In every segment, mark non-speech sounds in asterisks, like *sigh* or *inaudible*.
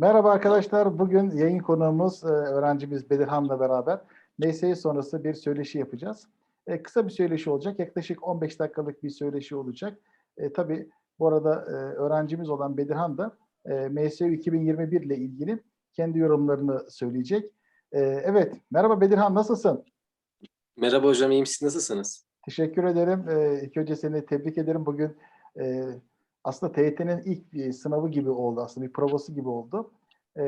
Merhaba arkadaşlar. Bugün yayın konuğumuz e, öğrencimiz Bedirhan'la beraber mesai sonrası bir söyleşi yapacağız. E, kısa bir söyleşi olacak. Yaklaşık 15 dakikalık bir söyleşi olacak. E, tabii bu arada e, öğrencimiz olan Bedirhan da e, MSU 2021 ile ilgili kendi yorumlarını söyleyecek. E, evet, merhaba Bedirhan nasılsın? Merhaba hocam, iyiyim. Siz nasılsınız? Teşekkür ederim. E, ilk önce seni tebrik ederim. Bugün e, aslında TYT'nin ilk bir sınavı gibi oldu aslında, bir provası gibi oldu. E,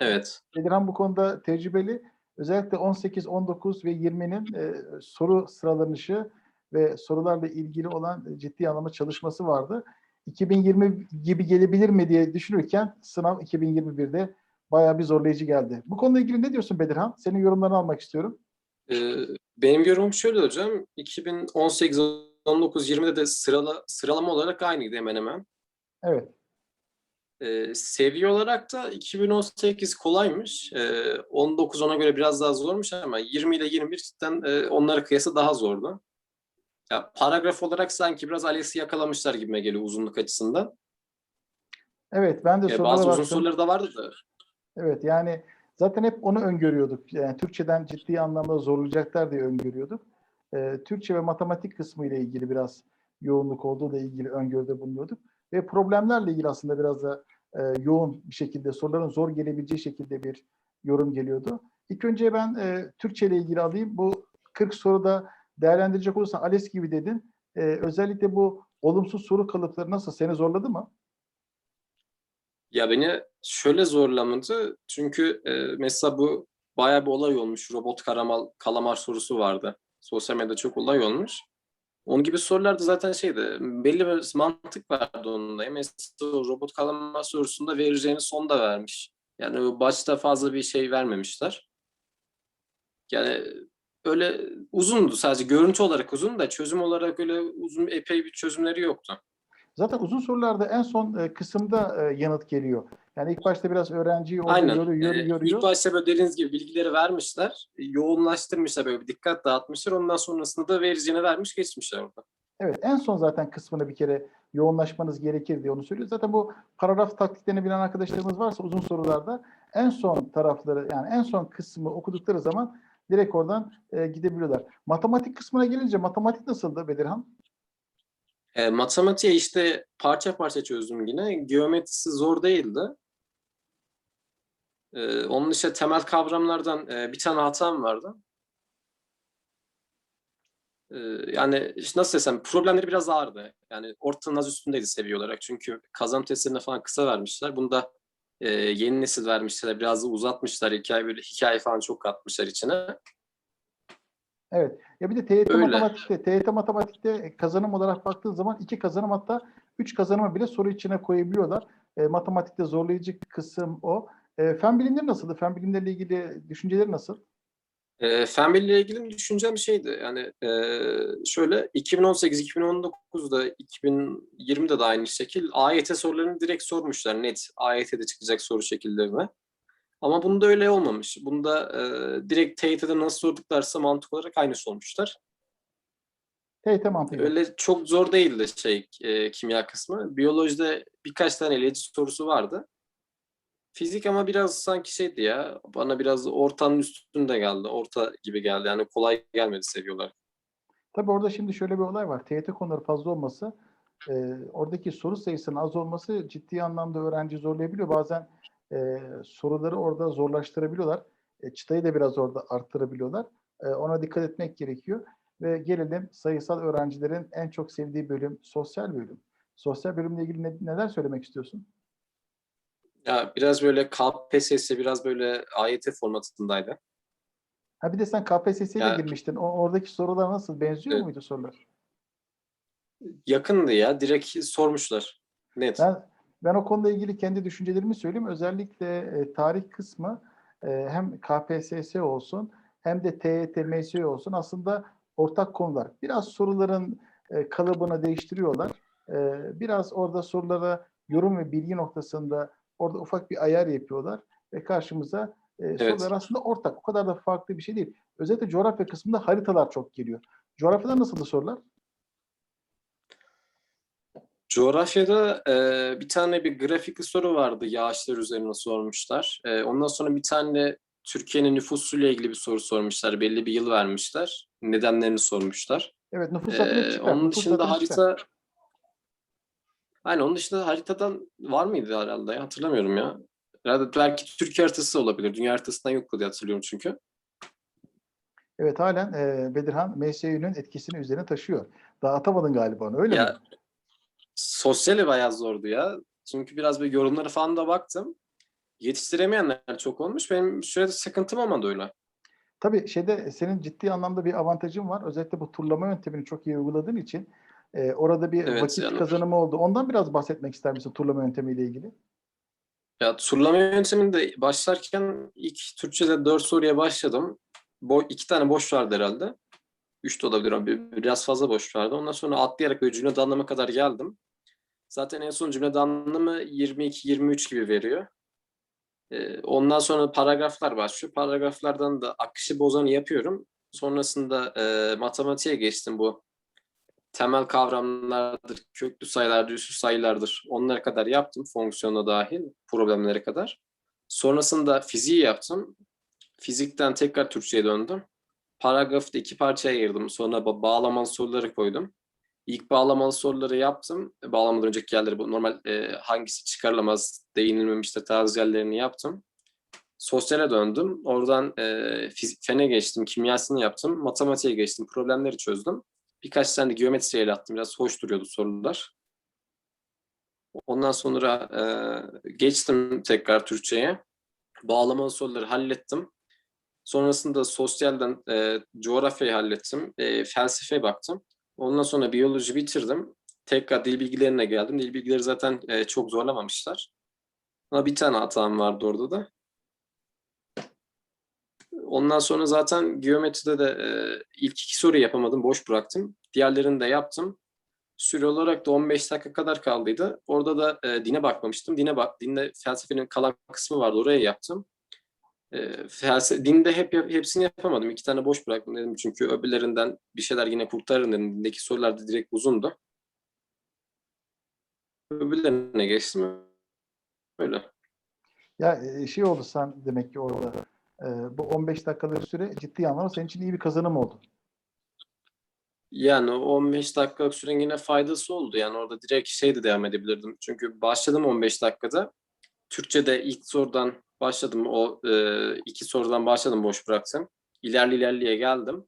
Evet. Bedirhan bu konuda tecrübeli. Özellikle 18, 19 ve 20'nin e, soru sıralanışı ve sorularla ilgili olan ciddi anlamda çalışması vardı. 2020 gibi gelebilir mi diye düşünürken sınav 2021'de bayağı bir zorlayıcı geldi. Bu konuyla ilgili ne diyorsun Bedirhan? Senin yorumlarını almak istiyorum. Ee, benim yorumum şöyle hocam. 2018, 19, 20'de de sırala, sıralama olarak aynıydı hemen hemen. Evet. Ee, seviye olarak da 2018 kolaymış. Ee, 19 ona göre biraz daha zormuş ama 20 ile 21 cidden e, onlara kıyasla daha zordu. Ya, paragraf olarak sanki biraz ALES'i yakalamışlar gibime geliyor uzunluk açısından. Evet ben de Ee, sorulara bazı uzun baktım. soruları da vardı da. Evet yani zaten hep onu öngörüyorduk. Yani Türkçeden ciddi anlamda zorlayacaklar diye öngörüyorduk. Ee, Türkçe ve matematik kısmı ile ilgili biraz yoğunluk olduğu da ilgili öngörüde bulunuyorduk. Ve problemlerle ilgili aslında biraz da e, yoğun bir şekilde soruların zor gelebileceği şekilde bir yorum geliyordu. İlk önce ben e, Türkçe ile ilgili alayım. Bu 40 soruda değerlendirecek olursan ALES gibi dedin. E, özellikle bu olumsuz soru kalıpları nasıl? Seni zorladı mı? Ya beni şöyle zorlamadı. Çünkü e, mesela bu bayağı bir olay olmuş. Robot karamal, kalamar sorusu vardı. Sosyal medyada çok olay olmuş. Onun gibi sorularda zaten şeydi. Belli bir mantık vardı onun da. Mesela o robot kalamar sorusunda vereceğini sonda vermiş. Yani başta fazla bir şey vermemişler. Yani öyle uzundu sadece. Görüntü olarak uzun da çözüm olarak öyle uzun epey bir çözümleri yoktu. Zaten uzun sorularda en son e, kısımda e, yanıt geliyor. Yani ilk başta biraz öğrenciyi orada Aynen. yoruyor, Ee, yoruyor, İlk yoruyor. başta böyle dediğiniz gibi bilgileri vermişler. Yoğunlaştırmışlar böyle bir dikkat dağıtmışlar. Ondan sonrasında da vereceğine vermiş geçmişler orada. Evet, en son zaten kısmını bir kere yoğunlaşmanız gerekir diye onu söylüyor. Zaten bu paragraf taktiklerini bilen arkadaşlarımız varsa uzun sorularda en son tarafları yani en son kısmı okudukları zaman direkt oradan e, gidebiliyorlar. Matematik kısmına gelince matematik nasıldı Bedirhan? E, matematiğe işte parça parça çözdüm yine. Geometrisi zor değildi. E, onun işte temel kavramlardan e, bir tane hatam vardı. E, yani işte nasıl desem problemleri biraz ağırdı. Yani ortanın az üstündeydi seviye olarak. Çünkü kazanım testlerine falan kısa vermişler. Bunu da e, yeni nesil vermişler. Biraz da uzatmışlar. Hikaye böyle hikaye falan çok katmışlar içine. Evet. Ya bir de TYT Öyle. matematikte, TYT matematikte kazanım olarak baktığın zaman iki kazanım hatta üç kazanımı bile soru içine koyabiliyorlar. E, matematikte zorlayıcı kısım o. E, fen bilimleri nasıldı? Fen bilimleriyle ilgili düşünceleri nasıl? E, fen bilimiyle ilgili düşüncem şeydi yani e, şöyle 2018-2019'da 2020'de de aynı şekil AYT sorularını direkt sormuşlar net AYT'de çıkacak soru şekillerine. Ama bunda öyle olmamış. Bunda e, direkt TYT'de nasıl sorduklarsa mantık olarak aynı sormuşlar. TYT mantığıyla. Öyle çok zor değildi şey e, kimya kısmı. Biyolojide birkaç tane eleyici sorusu vardı. Fizik ama biraz sanki şeydi ya. Bana biraz ortanın üstünde geldi. Orta gibi geldi. Yani kolay gelmedi seviyorlar. Tabii orada şimdi şöyle bir olay var. TYT konuları fazla olması, e, oradaki soru sayısının az olması ciddi anlamda öğrenci zorlayabiliyor. Bazen e, soruları orada zorlaştırabiliyorlar. E, çıtayı da biraz orada arttırabiliyorlar. E, ona dikkat etmek gerekiyor. Ve gelelim sayısal öğrencilerin en çok sevdiği bölüm sosyal bölüm. Sosyal bölümle ilgili ne- neler söylemek istiyorsun? Ya biraz böyle KPSS biraz böyle AYT formatındaydı. Ha bir de sen KPSS'ye de Ya- girmiştin. O, oradaki sorular nasıl? Benziyor Evet. muydu sorular? Yakındı ya. Direkt sormuşlar. Net. Ben ben o konuda ilgili kendi düşüncelerimi söyleyeyim. Özellikle e, tarih kısmı e, hem KPSS olsun hem de TYT, MSÜ olsun aslında ortak konular. Biraz soruların e, kalıbını değiştiriyorlar. E, biraz orada sorulara yorum ve bilgi noktasında orada ufak bir ayar yapıyorlar ve karşımıza e, sorular aslında ortak. O kadar da farklı bir şey değil. Özellikle coğrafya kısmında haritalar çok geliyor. Coğrafyada nasıldı sorular? Coğrafyada e, bir tane bir grafikli soru vardı. Yağışlar üzerine sormuşlar. E, ondan sonra bir tane Türkiye'nin nüfusuyla ilgili bir soru sormuşlar. Belli bir yıl vermişler. Nedenlerini sormuşlar. Evet nüfus Ee, çıkar. onun nüfus dışında zaten çıkar. Aynen onun dışında haritadan var mıydı herhalde ya? Hatırlamıyorum ya. Herhalde belki Türkiye haritası olabilir. Dünya haritasından yoktu diye hatırlıyorum çünkü. Evet halen e, Bedirhan MSÜ'nün etkisini üzerine taşıyor. Daha atamadın galiba onu öyle Ya mi? sosyali bayağı zordu ya. Çünkü biraz bir yorumlara falan da baktım. Yetiştiremeyenler çok olmuş. Benim sürede sıkıntım olmadı öyle. Tabii şeyde senin ciddi anlamda bir avantajın var. Özellikle bu turlama yöntemini çok iyi uyguladığın için e, orada bir Evet, vakit yani- kazanımı oldu. Ondan biraz bahsetmek ister misin turlama yöntemiyle ilgili? Ya turlama yönteminde başlarken ilk Türkçe'de dört soruya başladım. Bo iki tane boş vardı herhalde. Üç de olabilir ama bir- biraz fazla boş vardı. Ondan sonra atlayarak böyle cümle anlama kadar geldim. Zaten en son cümle anlamı 22-23 gibi veriyor. Ee, ondan sonra paragraflar başlıyor. Paragraflardan da akışı bozanı yapıyorum. Sonrasında e, matematiğe geçtim bu. Temel kavramlardır, köklü sayılardır, üslü sayılardır. Onlara kadar yaptım, fonksiyona dahil, problemlere kadar. Sonrasında fiziği yaptım. Fizikten tekrar Türkçe'ye döndüm. Paragrafı da iki parçaya ayırdım. Sonra ba- bağlamalı soruları koydum. İlk bağlamalı soruları yaptım. Bağlamadan önceki yerleri bu normal e, hangisi çıkarılamaz değinilmemiştir tarzı yerlerini yaptım. Sosyale döndüm. Oradan e, fene geçtim, kimyasını yaptım. Matematiğe geçtim, problemleri çözdüm. Birkaç tane de geometriye el attım. Biraz hoş duruyordu sorular. Ondan sonra e, geçtim tekrar Türkçe'ye. Bağlamalı soruları hallettim. Sonrasında sosyalden e, coğrafyayı hallettim. E, felsefeye baktım. Ondan sonra biyoloji bitirdim. Tekrar dil bilgilerine geldim. Dil bilgileri zaten e, çok zorlamamışlar. Ama bir tane hatam vardı orada da. Ondan sonra zaten geometride de e, ilk iki soruyu yapamadım. Boş bıraktım. Diğerlerini de yaptım. Süre olarak da 15 dakika kadar kaldıydı. Orada da e, dine bakmamıştım. Dine bak, dinde felsefenin kalan kısmı vardı. Oraya yaptım. E, felse, dinde hep hepsini yapamadım. İki tane boş bıraktım dedim. Çünkü öbürlerinden bir şeyler yine kurtarırım dedim. Dindeki sorular da direkt uzundu. Öbürlerine geçtim. Öyle. Ya e, şey oldu sen demek ki orada bu 15 dakikalık süre ciddi anlamda senin için iyi bir kazanım oldu. Yani o 15 dakikalık sürenin yine faydası oldu. Yani orada direkt şey de devam edebilirdim. Çünkü başladım 15 dakikada. Türkçe'de ilk sorudan başladım. O e, iki sorudan başladım boş bıraktım. İlerli ilerliye geldim.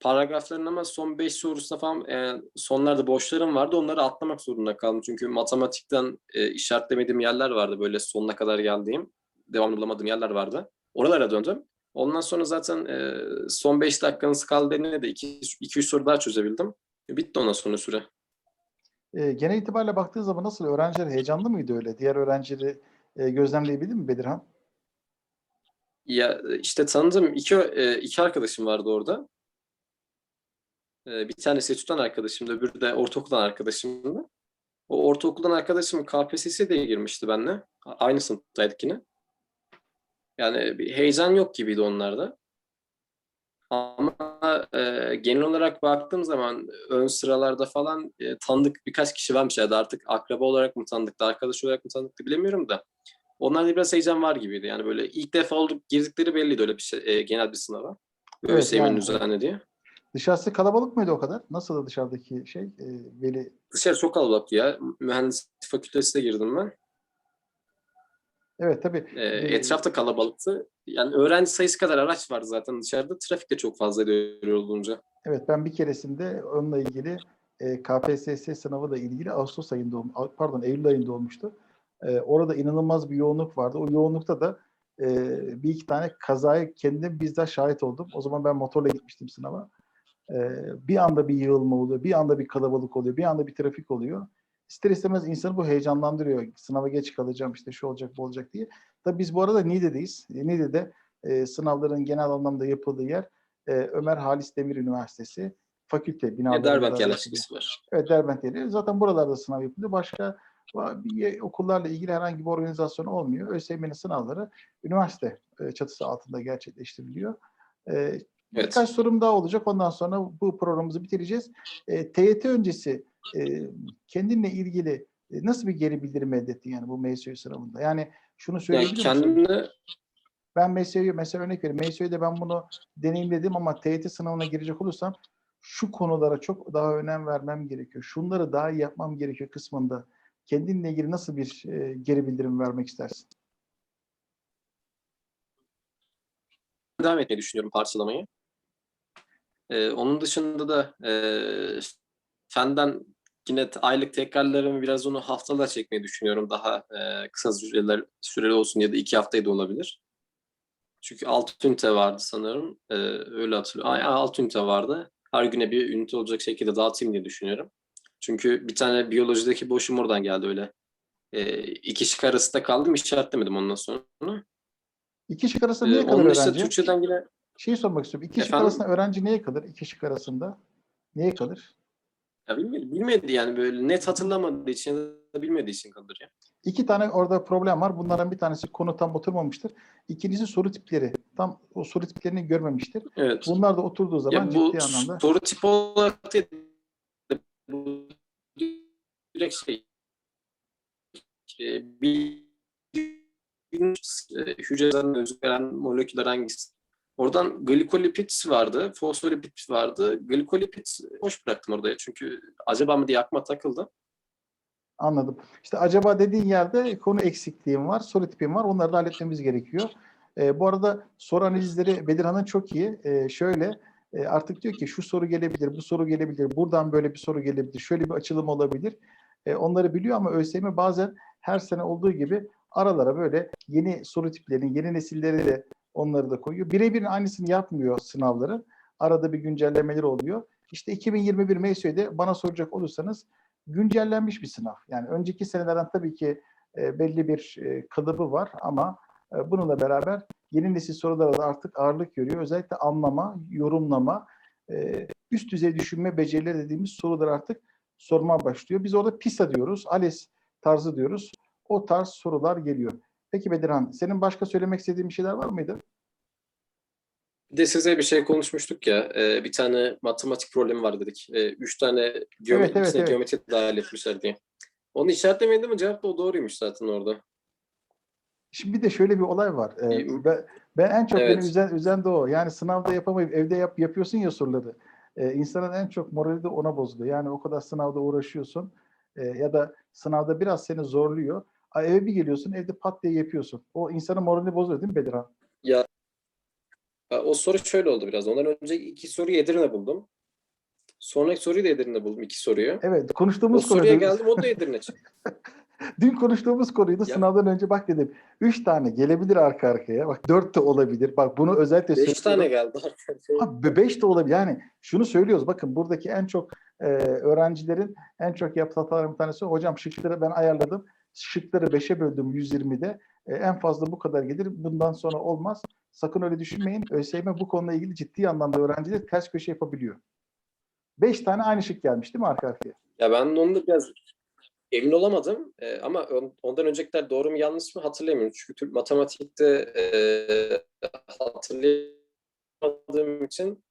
Paragrafların ama son 5 sorusunda falan e, sonlarda boşlarım vardı. Onları atlamak zorunda kaldım. Çünkü matematikten e, işaretlemediğim yerler vardı. Böyle sonuna kadar geldiğim, devamlı bulamadığım yerler vardı. Oralara döndüm. Ondan sonra zaten e, son 5 dakikanız kaldı dediğinde de 2-3 soru daha çözebildim. Bitti ondan sonra süre. E, genel itibariyle baktığın zaman nasıl öğrenciler heyecanlı mıydı öyle? Diğer öğrencileri e, gözlemleyebildin mi Bedirhan? Ya işte tanıdığım iki, e, iki arkadaşım vardı orada. E, Bir tanesi Etüt'ten arkadaşımdı, öbürü de ortaokuldan arkadaşımdı. O ortaokuldan arkadaşım KPSS'ye de girmişti benimle. Aynı sınıftaydık yine. Yani bir heyecan yok gibiydi onlarda. Ama e, genel olarak baktığım zaman ön sıralarda falan e, tanıdık birkaç kişi varmış ya da artık akraba olarak mı tanıdıktı, arkadaş olarak mı tanıdıktı bilemiyorum da. Onlarda biraz heyecan var gibiydi. Yani böyle ilk defa olduk, girdikleri belliydi öyle bir şey, e, genel bir sınava. Evet, ÖSYM'nin yani- düzenlediği. Dışarısı kalabalık mıydı o kadar? Nasıl dışarıdaki şey e, veli? Dışarı çok kalabalıktı ya. Mühendislik fakültesine girdim ben. Evet tabii. E, etrafta kalabalıktı. Yani öğrenci sayısı kadar araç vardı zaten dışarıda. Trafik de çok fazla öyle olunca. Evet ben bir keresinde onunla ilgili e, KPSS sınavı da ilgili Ağustos ayında pardon Eylül ayında olmuştu. E, orada inanılmaz bir yoğunluk vardı. O yoğunlukta da e, bir iki tane kazaya kendim bizzat şahit oldum. O zaman ben motorla gitmiştim sınava. E, bir anda bir yığılma oluyor, bir anda bir kalabalık oluyor, bir anda bir trafik oluyor. İster istemez insanı bu heyecanlandırıyor. Sınava geç kalacağım işte şu olacak bu olacak diye. Tabii biz bu arada Niğde'deyiz. E, Niğde'de e, sınavların genel anlamda yapıldığı yer e, Ömer Halis Demir Üniversitesi fakülte binaları. de Derbent yerleşkesi var. Evet Derbent yeri. Zaten buralarda sınav yapılıyor. Başka bir okullarla ilgili herhangi bir organizasyon olmuyor. ÖSYM'nin sınavları üniversite e, çatısı altında gerçekleştiriliyor. E, Birkaç sorum daha olacak. Ondan sonra bu programımızı bitireceğiz. E, TYT öncesi e, kendinle ilgili Nasıl bir geri bildirim elde ettin yani bu MSÜ sınavında? Yani şunu Yani söyleyebilir misin? kendimle Ben MSÜ'yü mesela örnek vereyim. MSÜ'de ben bunu deneyimledim ama TYT sınavına girecek olursam şu konulara çok daha önem vermem gerekiyor. Şunları daha iyi yapmam gerekiyor kısmında. Kendinle ilgili nasıl bir e, geri bildirim vermek istersin? devam etmeyi düşünüyorum parçalamayı. Ee, onun dışında da e, fenden yine aylık tekrarlarımı biraz onu haftalığa çekmeyi düşünüyorum. Daha e, kısa süreler süreli olsun ya da iki haftayı da olabilir. Çünkü altı ünite vardı sanırım. Ee, öyle hatırlıyorum. Ay, altı ünite vardı. Her güne bir ünite olacak şekilde dağıtayım diye düşünüyorum. Çünkü bir tane biyolojideki boşum oradan geldi öyle. Ee, iki şık arasında kaldım işaretlemedim ondan sonra. İki şık arasında Ee, neye kalır onun dışında öğrenci? Türkçeden yine Şeyi sormak istiyorum. İki şık Efendim? arasında öğrenci neye kalır? İki şık arasında neye kalır? Ya bilmedi, bilmedi yani böyle net hatırlamadığı için ya da bilmediği için kalır ya. İki tane orada problem var. Bunlardan bir tanesi konu tam oturmamıştır. İkincisi soru tipleri. Tam o soru tiplerini görmemiştir. Evet. Bunlar da oturduğu zaman ya bu ciddi anlamda soru tipi olarak değil, bu direkt şey e, e, hücreden özgüren moleküller hangisi? Oradan glikolipid vardı, fosfolipid vardı. Glikolipid hoş bıraktım orada. Çünkü acaba mı diye aklıma takıldı. Anladım. İşte acaba dediğin yerde konu eksikliğim var, soru tipim var. Onları da halletmemiz gerekiyor. Ee, bu arada soru analizleri Bedirhan'ın çok iyi. Ee, şöyle e, artık diyor ki şu soru gelebilir, bu soru gelebilir, buradan böyle bir soru gelebilir, şöyle bir açılım olabilir. E, onları biliyor ama ÖSYM bazen her sene olduğu gibi aralara böyle yeni soru tiplerini, yeni nesilleri de onları da koyuyor. Birebir aynısını yapmıyor sınavların. Arada bir güncellemeleri oluyor. İşte 2021 MSÜ'de bana soracak olursanız güncellenmiş bir sınav. Yani önceki senelerden tabii ki e, belli bir e, kalıbı var ama e, bununla beraber yeni nesil sorulara da artık ağırlık görüyor. Özellikle anlama, yorumlama, e, üst düzey düşünme becerileri dediğimiz sorular artık sormaya başlıyor. Biz orada PISA diyoruz, ALES tarzı diyoruz. O tarz sorular geliyor. Peki Bedirhan, senin başka söylemek istediğin bir şeyler var mıydı? Bir de size bir şey konuşmuştuk ya, e, bir tane matematik problemi var dedik. E, üç tane geometri, Evet, evet, evet. geometri dahil etmişler diye. Onu işaretlemedim mi cevap da o doğruymuş zaten orada. Şimdi bir de şöyle bir olay var. Ee, ben, ben en çok Evet. beni üzen, üzen de o. Yani sınavda yapamayıp evde yap, yapıyorsun ya soruları. Ee, insanın en çok morali de ona bozuluyor. Yani o kadar sınavda uğraşıyorsun ee, ya da sınavda biraz seni zorluyor. Eve bir geliyorsun evde pat diye yapıyorsun. O insanın moralini bozuyor değil mi Bedirhan? Ya o soru şöyle oldu biraz. Ondan önce iki soruyu Edirne buldum. Sonraki soruyu da Edirne buldum, iki soruyu. Evet O konuştuğumuz soruya konuydu. geldim, o da Edirne çıktı. *laughs* Dün konuştuğumuz konuydu. Ya- Sınavdan önce bak dedim. Üç tane gelebilir arka arkaya. Bak dört de olabilir. Bak bunu özellikle Beş söylüyorum. tane geldi. Abi 5 de olabilir. Yani şunu söylüyoruz. Bakın buradaki en çok e, öğrencilerin en çok yaptığı hataların bir tanesi hocam şıkları ben ayarladım. Şıkları 5'e böldüm 120'de. E, en fazla bu kadar gelir. Bundan sonra olmaz. Sakın öyle düşünmeyin. ÖSYM bu konuyla ilgili ciddi anlamda öğrenciler ters köşe yapabiliyor. 5 tane aynı şık gelmiş değil mi arka arkaya? Ya ben onu da biraz emin olamadım Ee, ama on- ondan öncekiler doğru mu yanlış mı hatırlamıyorum. Çünkü matematikte e, hatırlayamadığım için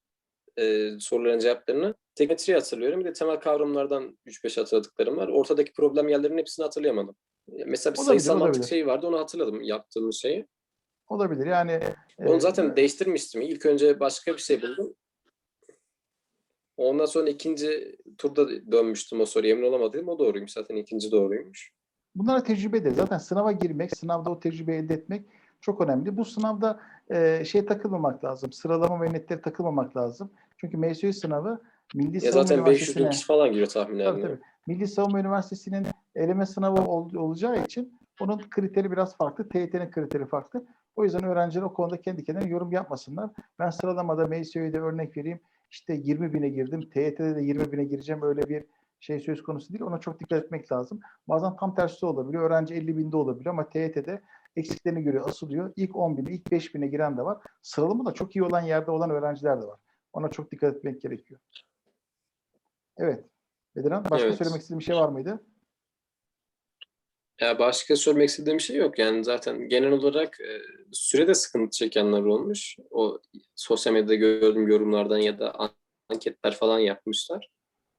e, soruların cevaplarını tekmetriyi hatırlıyorum. Bir de temel kavramlardan 3-5 hatırladıklarım var. Ortadaki problem yerlerinin hepsini hatırlayamadım. Mesela bir Olabilir, sayısal mantık olabilir. şeyi vardı onu hatırladım yaptığımız şeyi. Olabilir. Yani e, Onu zaten değiştirmiştim. İlk önce başka bir şey buldum. Ondan sonra ikinci turda dönmüştüm o soruya emin olamadım. O doğruymuş zaten ikinci doğruymuş. Bunlara tecrübedir. Zaten sınava girmek, sınavda o tecrübeyi elde etmek çok önemli. Bu sınavda e, şey takılmamak lazım. Sıralama ve netleri takılmamak lazım. Çünkü MSÜ sınavı Milli Ya Savunma zaten 500 bin Üniversitesi'ne kişi falan giriyor tahminen. Tabii, tabii. Milli Savunma Üniversitesi'nin eleme sınavı ol- olacağı için onun kriteri biraz farklı. TYT'nin kriteri farklı. O yüzden öğrenciler o konuda kendi kendine yorum yapmasınlar. Ben sıralamada MSÜ'de örnek vereyim. İşte 20 bine girdim. TYT'de de 20 bine gireceğim. Öyle bir şey söz konusu değil. Ona çok dikkat etmek lazım. Bazen tam tersi de olabiliyor. Öğrenci 50 binde olabiliyor ama TYT'de eksiklerini görüyor, asılıyor. İlk 10 bine, ilk 5 bine giren de var. Sıralama da çok iyi olan yerde olan öğrenciler de var. Ona çok dikkat etmek gerekiyor. Evet. Bedirhan, başka Evet. söylemek istediğin bir şey var mıydı? Ya başka söylemek istediğim bir şey yok. Yani zaten genel olarak e, sürede sıkıntı çekenler olmuş. O sosyal medyada gördüğüm yorumlardan ya da an- anketler falan yapmışlar.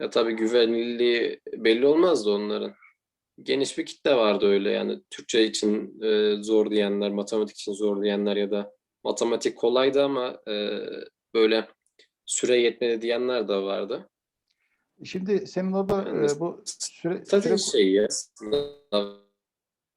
Ya tabii güvenilirliği belli olmazdı onların. geniş bir kitle vardı öyle yani Türkçe için e, zor diyenler, matematik için zor diyenler ya da matematik kolaydı ama e, böyle süre yetmedi diyenler de vardı. Şimdi senin orada Yani e, bu süre, süre, şey ya. sınav.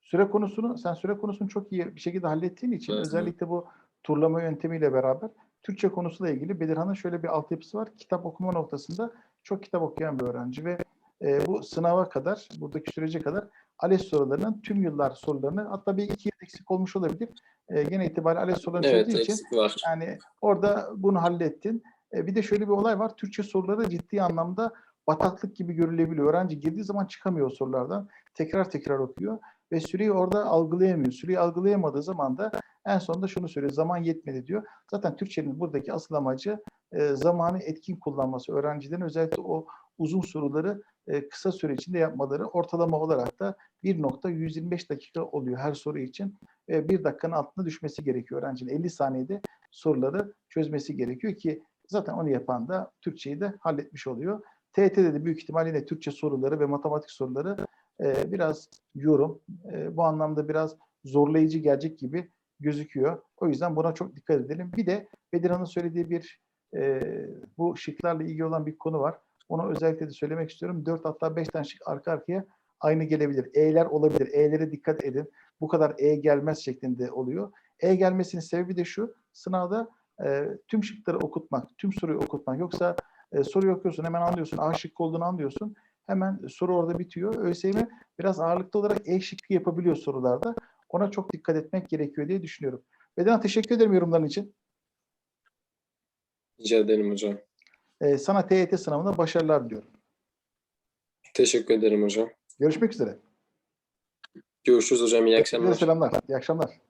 Süre konusunu sen süre konusunu çok iyi bir şekilde hallettiğin için hı. özellikle bu turlama yöntemiyle beraber Türkçe konusuyla ilgili Bedirhan'ın şöyle bir altyapısı var. Kitap okuma noktasında çok kitap okuyan bir öğrenci ve e, bu sınava kadar, buradaki sürece kadar ALES sorularının tüm yıllar sorularını hatta bir iki yıl eksik olmuş olabilir. E, gene itibariyle ALES sorularını Evet çözdüğü için var. Yani orada bunu hallettin. E, bir de şöyle bir olay var. Türkçe soruları ciddi anlamda bataklık gibi görülebiliyor. Öğrenci girdiği zaman çıkamıyor sorulardan. Tekrar tekrar okuyor ve süreyi orada algılayamıyor. Süreyi algılayamadığı zaman da en sonunda şunu söylüyor. Zaman yetmedi diyor. Zaten Türkçenin buradaki asıl amacı e, zamanı etkin kullanması. Öğrencilerin özellikle o uzun soruları e, kısa süre içinde yapmaları. Ortalama olarak da 1.125 dakika oluyor her soru için. E, bir dakikanın altına düşmesi gerekiyor öğrencinin. 50 saniyede soruları çözmesi gerekiyor ki zaten onu yapan da Türkçeyi de halletmiş oluyor. TET'de de büyük ihtimalle Türkçe soruları ve matematik soruları e, biraz yorum, e, bu anlamda biraz zorlayıcı gelecek gibi gözüküyor. O yüzden buna çok dikkat edelim. Bir de Bedirhan'ın söylediği bir e, bu şıklarla ilgili olan bir konu var. Onu özellikle de söylemek istiyorum. 4 hatta 5 tane şık arka arkaya aynı gelebilir. E'ler olabilir. E'lere dikkat edin. Bu kadar E gelmez şeklinde oluyor. E gelmesinin sebebi de şu. Sınavda e, tüm şıkları okutmak, tüm soruyu okutmak. Yoksa e, soruyu okuyorsun hemen anlıyorsun. A şıkkı olduğunu anlıyorsun. Hemen soru orada bitiyor. ÖSYM biraz ağırlıklı olarak E şıkkı yapabiliyor sorularda. Ona çok dikkat etmek gerekiyor diye düşünüyorum. Beden teşekkür ederim yorumların için. Rica ederim hocam. E, sana TYT sınavında başarılar diliyorum. Teşekkür ederim hocam. Görüşmek üzere. Görüşürüz hocam. İyi akşamlar. Selamlar. İyi akşamlar.